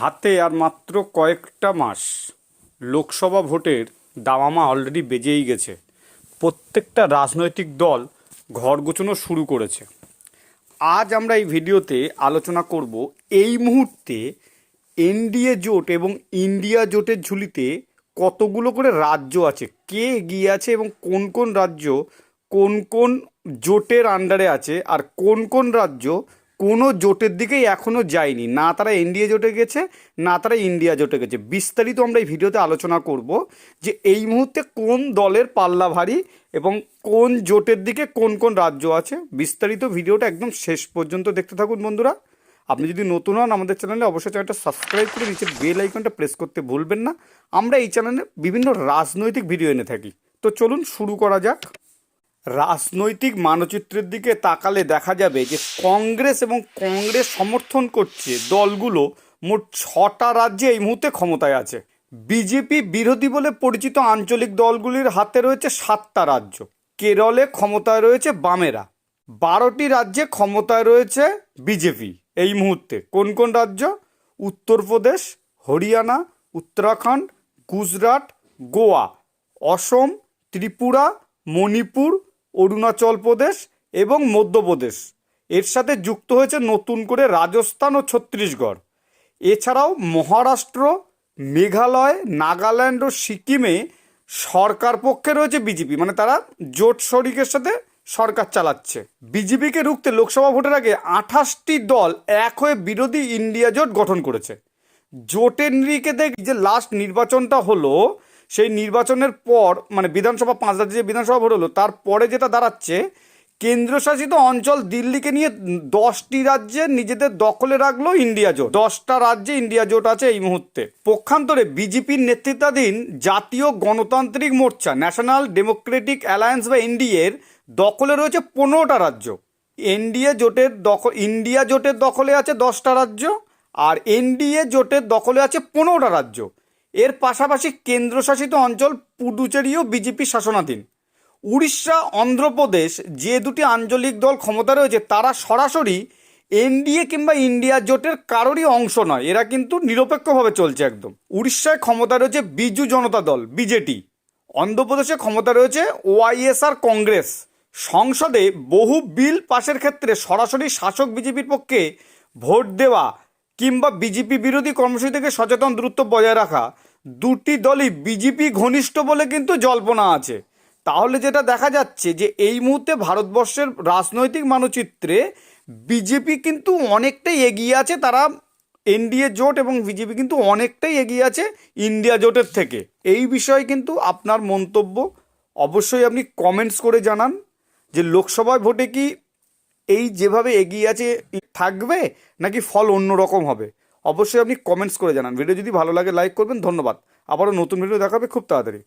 হাতে আর মাত্র কয়েকটা মাস লোকসভা ভোটের দামামা অলরেডি বেজেই গেছে। প্রত্যেকটা রাজনৈতিক দল ঘর গোছানো শুরু করেছে। আজ আমরা এই ভিডিওতে আলোচনা করব এই মুহূর্তে এনডিএ জোট এবং ইন্ডিয়া জোটের ঝুলিতে কতগুলো করে রাজ্য আছে, কে এগিয়ে আছে এবং কোন কোন রাজ্য কোন কোন জোটের আন্ডারে আছে আর কোন কোন রাজ্য কোনো জোটের দিকেই এখনও যায়নি। না তারা এনডিএ জোটে গেছে, না তারা ইন্ডিয়া জোটে গেছে। বিস্তারিত আমরা এই ভিডিওতে আলোচনা করব যে এই মুহূর্তে কোন দলের পাল্লা ভারী এবং কোন জোটের দিকে কোন কোন রাজ্য আছে। বিস্তারিত ভিডিওটা একদম শেষ পর্যন্ত দেখতে থাকুন বন্ধুরা। আপনি যদি নতুন হন আমাদের চ্যানেলে, অবশ্যই চ্যানেলটা সাবস্ক্রাইব করে নিচের বেল আইকনটা প্রেস করতে ভুলবেন না। আমরা এই চ্যানেলে বিভিন্ন রাজনৈতিক ভিডিও এনে থাকি। তো চলুন শুরু করা যাক। রাজনৈতিক মানচিত্রের দিকে তাকালে দেখা যাবে যে কংগ্রেস এবং কংগ্রেস সমর্থন করছে দলগুলো মোট ছটা রাজ্যে এই মুহূর্তে ক্ষমতায় আছে। বিজেপি বিরোধী বলে পরিচিত আঞ্চলিক দলগুলির হাতে রয়েছে সাতটা রাজ্য। কেরলে ক্ষমতায় রয়েছে বামেরা। বারোটি রাজ্যে ক্ষমতায় রয়েছে বিজেপি এই মুহূর্তে। কোন কোন রাজ্য? উত্তরপ্রদেশ, হরিয়ানা, উত্তরাখণ্ড, গুজরাট, গোয়া, অসম, ত্রিপুরা, মণিপুর অরুণাচল প্রদেশ এবং মধ্যপ্রদেশ এর সাথে যুক্ত হয়েছে নতুন করে রাজস্থান ও ছত্তিশগড়। এছাড়াও মহারাষ্ট্র, মেঘালয়, নাগাল্যান্ড ও সিকিমে সরকার পক্ষে রয়েছে বিজেপি। মানে তারা জোট শরিকের সাথে সরকার চালাচ্ছে। বিজেপিকে রুখতে লোকসভা ভোটের আগে আঠাশটি দল এক হয়ে বিরোধী ইন্ডিয়া জোট গঠন করেছে। জোটের নিরিখে দেখি যে লাস্ট নির্বাচনটা হলো সেই নির্বাচনের পর মানে বিধানসভা পাঁচ রাজ্যে যে বিধানসভা ভোট হলো তারপরে যেটা দাঁড়াচ্ছে, কেন্দ্রশাসিত অঞ্চল দিল্লিকে নিয়ে দশটি রাজ্যে নিজেদের দখলে রাখল ইন্ডিয়া জোট। দশটা রাজ্যে ইন্ডিয়া জোট আছে এই মুহূর্তে। পক্ষান্তরে বিজেপির নেতৃত্বাধীন জাতীয় গণতান্ত্রিক মোর্চা, ন্যাশনাল ডেমোক্রেটিক অ্যালায়েন্স বা এনডিএর দখলে রয়েছে পনেরোটা রাজ্য। এনডিএ জোটের দখল ইন্ডিয়া জোটের দখলে আছে দশটা রাজ্য, আর এনডিএ জোটের দখলে আছে পনেরোটা রাজ্য। এর পাশাপাশি কেন্দ্রশাসিত অঞ্চল পুডুচেরিও বিজেপি শাসনাধীন। উড়িষ্যা, অন্ধ্রপ্রদেশ যে দুটি আঞ্চলিক দল ক্ষমতা রয়েছে, তারা সরাসরি এনডিএ কিংবা ইন্ডিয়া জোটের কারোরই অংশ নয়। এরা কিন্তু নিরপেক্ষভাবে চলছে একদম। উড়িষ্যায় ক্ষমতা রয়েছে বিজু জনতা দল বিজেটি অন্ধ্রপ্রদেশে ক্ষমতা রয়েছে ওয়াইএসআর কংগ্রেস। সংসদে বহু বিল পাশের ক্ষেত্রে সরাসরি শাসক বিজেপির পক্ষে ভোট দেওয়া কিংবা বিজেপি বিরোধী কর্মসূচি থেকে সচেতন দূরত্ব বজায় রাখা। দুটি দলই বিজেপি ঘনিষ্ঠ বলে কিন্তু জল্পনা আছে। তাহলে যেটা দেখা যাচ্ছে যে এই মুহূর্তে ভারতবর্ষের রাজনৈতিক মানচিত্রে বিজেপি কিন্তু অনেকটাই এগিয়ে আছে, তারা এনডিএ জোট এবং বিজেপি কিন্তু অনেকটাই এগিয়ে আছে ইন্ডিয়া জোটের থেকে। এই বিষয়ে কিন্তু আপনার মন্তব্য অবশ্যই আপনি কমেন্টস করে জানান যে লোকসভায় ভোটে কি এই যেভাবে এগিয়ে আছে থাকবে নাকি ফল অন্য রকম হবে? অবশ্যই আপনি কমেন্টস করে জানান। ভিডিও যদি ভালো লাগে লাইক করবেন। ধন্যবাদ। আবারও নতুন ভিডিও দেখাবে খুব তাড়াতাড়ি।